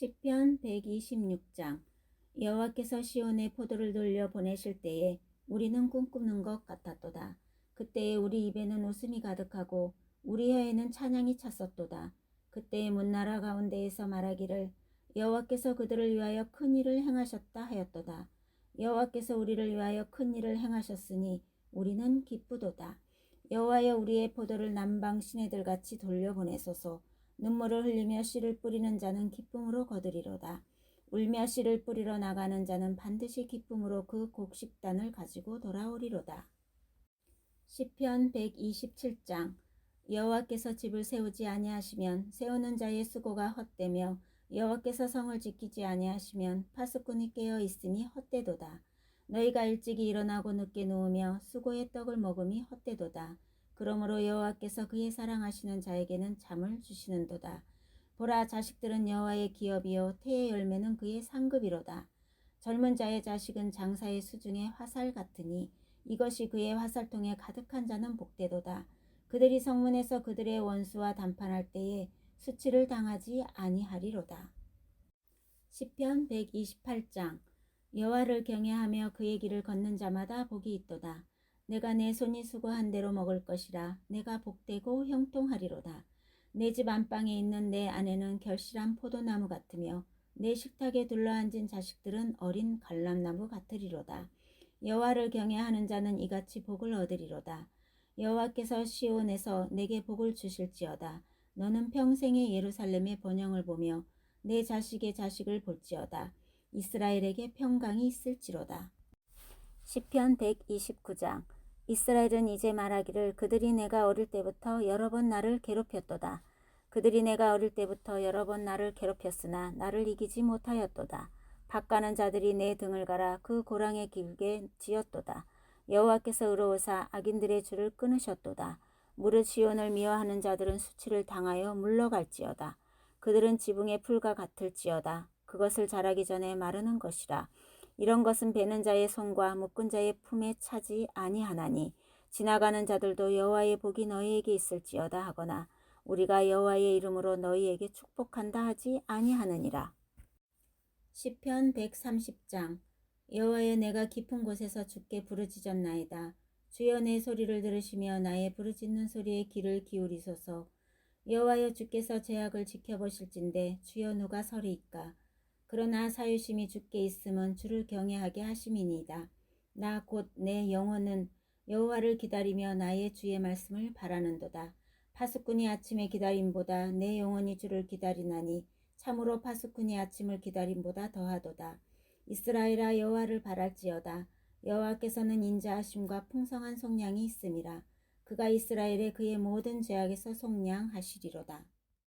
시편 126장 여호와께서 시온에 포도를 돌려 보내실 때에 우리는 꿈꾸는 것 같았도다. 그때에 우리 입에는 웃음이 가득하고 우리 혀에는 찬양이 찼었도다. 그때에 문나라 가운데에서 말하기를 여호와께서 그들을 위하여 큰 일을 행하셨다 하였도다. 여호와께서 우리를 위하여 큰 일을 행하셨으니 우리는 기쁘도다. 여호와여 우리의 포도를 남방 시내들 같이 돌려보내소서. 눈물을 흘리며 씨를 뿌리는 자는 기쁨으로 거두리로다. 울며 씨를 뿌리러 나가는 자는 반드시 기쁨으로 그 곡식단을 가지고 돌아오리로다. 시편 127장 여호와께서 집을 세우지 아니하시면 세우는 자의 수고가 헛되며 여호와께서 성을 지키지 아니하시면 파수꾼이 깨어 있으니 헛되도다. 너희가 일찍이 일어나고 늦게 누우며 수고의 떡을 먹음이 헛되도다. 그러므로 여호와께서 그의 사랑하시는 자에게는 잠을 주시는도다. 보라 자식들은 여호와의 기업이요 태의 열매는 그의 상급이로다. 젊은 자의 자식은 장사의 수중의 화살 같으니 이것이 그의 화살통에 가득한 자는 복되도다. 그들이 성문에서 그들의 원수와 담판할 때에 수치를 당하지 아니하리로다. 시편 128장 여호와를 경외하며 그의 길을 걷는 자마다 복이 있도다. 내가 내 손이 수고한 대로 먹을 것이라 내가 복되고 형통하리로다. 내 집 안방에 있는 내 아내는 결실한 포도나무 같으며 내 식탁에 둘러앉은 자식들은 어린 갈람나무 같으리로다. 여호와를 경외하는 자는 이같이 복을 얻으리로다. 여호와께서 시온에서 내게 복을 주실지어다. 너는 평생의 예루살렘의 번영을 보며 내 자식의 자식을 볼지어다. 이스라엘에게 평강이 있을지로다. 시편 129장 이스라엘은 이제 말하기를 그들이 내가 어릴 때부터 여러 번 나를 괴롭혔도다. 그들이 내가 어릴 때부터 여러 번 나를 괴롭혔으나 나를 이기지 못하였도다. 박가는 자들이 내 등을 갈아 그 고랑에 길게 지었도다. 여호와께서 의로우사 악인들의 줄을 끊으셨도다. 무릇 시온을 미워하는 자들은 수치를 당하여 물러갈지어다. 그들은 지붕의 풀과 같을지어다. 그것을 자라기 전에 마르는 것이라. 이런 것은 베는 자의 손과 묶은 자의 품에 차지 아니하나니 지나가는 자들도 여호와의 복이 너희에게 있을지어다 하거나 우리가 여호와의 이름으로 너희에게 축복한다 하지 아니하느니라. 시편 130장 여호와여 내가 깊은 곳에서 주께 부르짖었나이다. 주여 내 소리를 들으시며 나의 부르짖는 소리에 귀를 기울이소서. 여호와여 주께서 제약을 지켜보실진데 주여 누가 서리이까. 그러나 사유심이 주께 있음은 주를 경외하게 하심이니이다. 나 곧 내 영혼은 여호와를 기다리며 나의 주의 말씀을 바라는도다. 파수꾼이 아침에 기다림보다 내 영혼이 주를 기다리나니 참으로 파수꾼이 아침을 기다림보다 더하도다. 이스라엘아 여호와를 바랄지어다. 여호와께서는 인자하심과 풍성한 속량이 있음이라. 그가 이스라엘의 그의 모든 죄악에서 속량하시리로다.